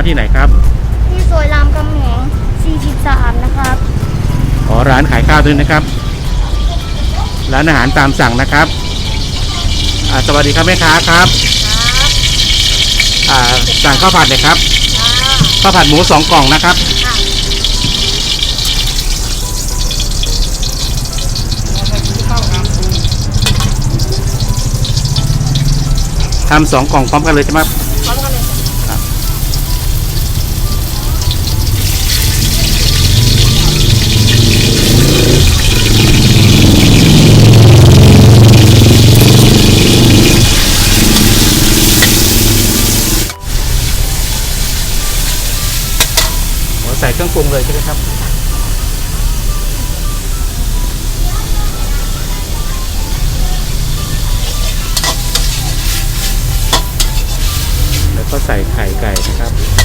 าวที่ไหนครับ ที่ซอยรามคำแหง 43 นะครับ อ๋อร้านขายข้าวด้วยนะครับ ร้านอาหารตามสั่งนะครับอ่าสวัสดีครับแม่ค้าครับอ่าสั่งข้าวผัดเลยครับข้าวผัดหมูสองกล่องนะครับ ทำสองกล่องพร้อมกันเลยใช่ไหมครับ รื่องปรุงเลยใช่ไหมครับ แล้วก็ใส่ไข่ไก่นะครับ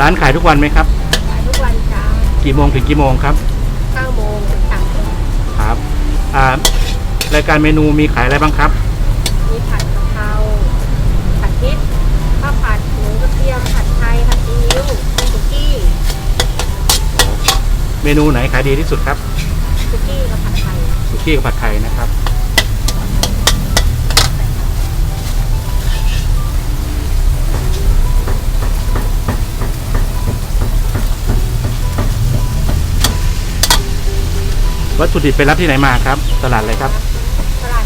ร้านขายทุกวันไหมครับ ขายทุกวันเช้ากี่โมงถึงกี่โมงครับ9โมงถึง3โมงครับอ่ารายการเมนูมีขายอะไรบ้างครับ มีผัดกะเพราผัดพริกข้าวผัดหมูกระเทียมผัดไทยผัดซีอิ๊วสุกี้เมนูไหนขายดีที่สุดครับสุกี้กับผัดไทย สุกี้กับผัดไทยนะครับ ถุดิบไปรับที่ไหนมาครับ ตลาดอะไรครับ ตลาด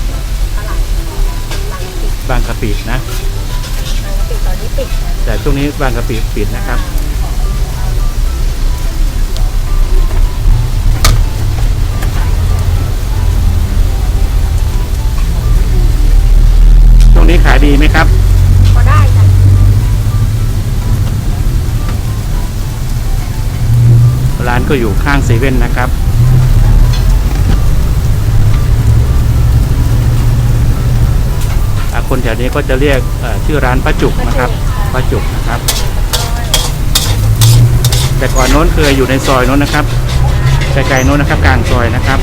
ตลาดบางปิดบางกะปินะ บางปิดตอนนี้ปิดนะแต่ช่วงนี้บางกะปิปิดนะครับ ช่วงนี้ขายดีไหมครับ พอได้จ้ะร้านก็อยู่ข้างเซเว่นนะครับ คนแถวนี้ก็จะเรียกเอ่อชื่อร้านป้าจุกนะครับป้าจุกนะครับ แต่ก่อนโน้นเคยอยู่ในซอยโน้นนะครับไกลๆโน้นนะครับ กลางซอยนะครับ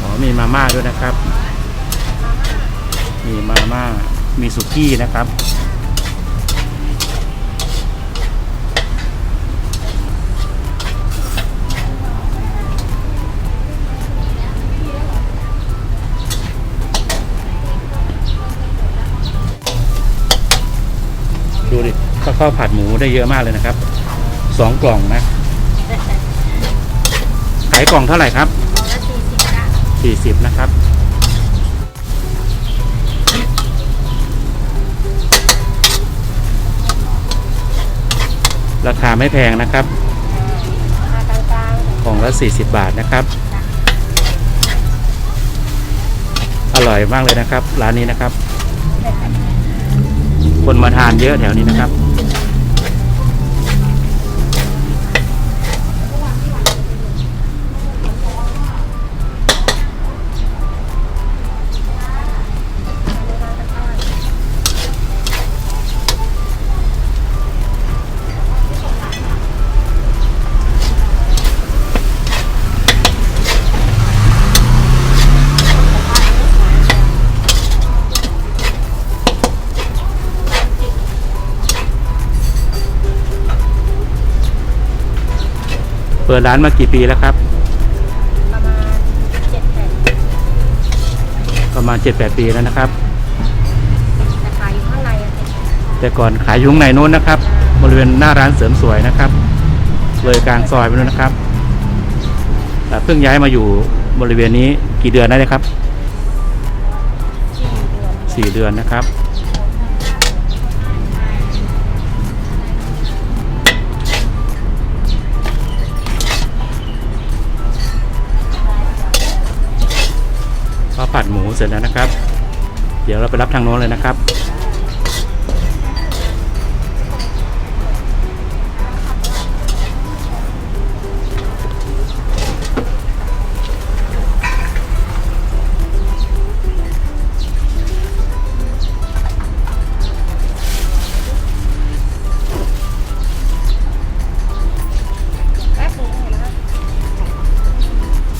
อ๋อมีมาม่าด้วยนะครับ มีมาม่า มีสุกี้นะครับ ดูดิก็ข้าวผัดหมูได้เยอะมากเลยนะครับ สองกล่องนะ ขายกล่องเท่าไหร่ครับกล่องละ40จ้ะสี่สิบนะครับ ราคาไม่แพงนะครับราคากละกล่องละ 40 บาทนะครับ อร่อยมากเลยนะครับ ร้านนี้นะครับ คนมาทานเยอะแถวนี้นะครับ เปิดร้านมากี่ปีแล้วครับ ประมาณ7-8ประมาณ 7-8 ปีแล้วนะครับ แต่ขายอยู่ข้างในอะจ้ะแต่ก่อนขายอยุ้ข้างในนู้นนะครับ บริเวณหน้าร้านเสริมสวยนะครับ เลยกลางซอยไปนู้นนะครับอ่าเพิ่งย้ายมาอยู่บริเวณนี้กี่เดือนได้เลยครับ สี่เดือนสี่เดือนนะครับ เสร็จแล้วนะครับ เดี๋ยวเราไปรับทางโน้นเลยนะครับ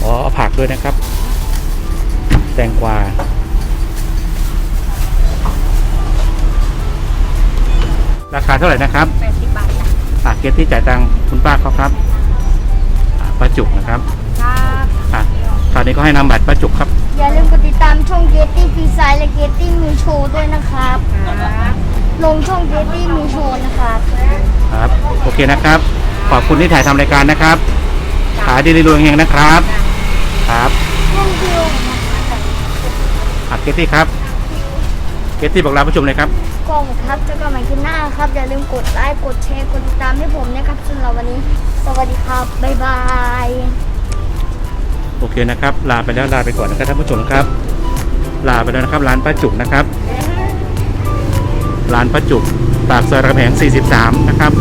อ๋อผักด้วยนะครับ แตงกวาราคาเท่าไหร่นะครับแปดสิบบาทจ้ะอะเกตที่จ่ายตังค์คุณป้าเขาครับอะป้าจุกนะครับครับอะคราวนี้ก็ให้นำบัตรป้าจุกครับ อย่าลืมกดติดตามช่องเกตตี้ฟีไซและเกตตี้มีโชว์ด้วยนะครับ ครับลงช่องเกตตี้มีโชว์นะครับครับ โอเคนะครับ ขอบคุณที่ถ่ายทำรายการนะครับ ขายดีรวยๆเฮงๆนะครับ ครับ ช่องคิว อะเกตตี้ครับ เกตตี้บอกลาผู้ชมเลยครับกล้องครับเจอกันใหม่คลิปหน้าครับ อย่าลืมกดไลค์กดแชร์กดติดตามให้ผมนะครับสำหรับวันนี้ สวัสดีครับ บ๊ายบาย โอเคนะครับ ลาไปแล้วลาไปก่อนนะครับท่านผู้ชมครับ ลาไปแล้วนะครับ ร้านป้าจุกนะครับ ร้านป้าจุกปากซอยรามคำแหง 43 นะครับ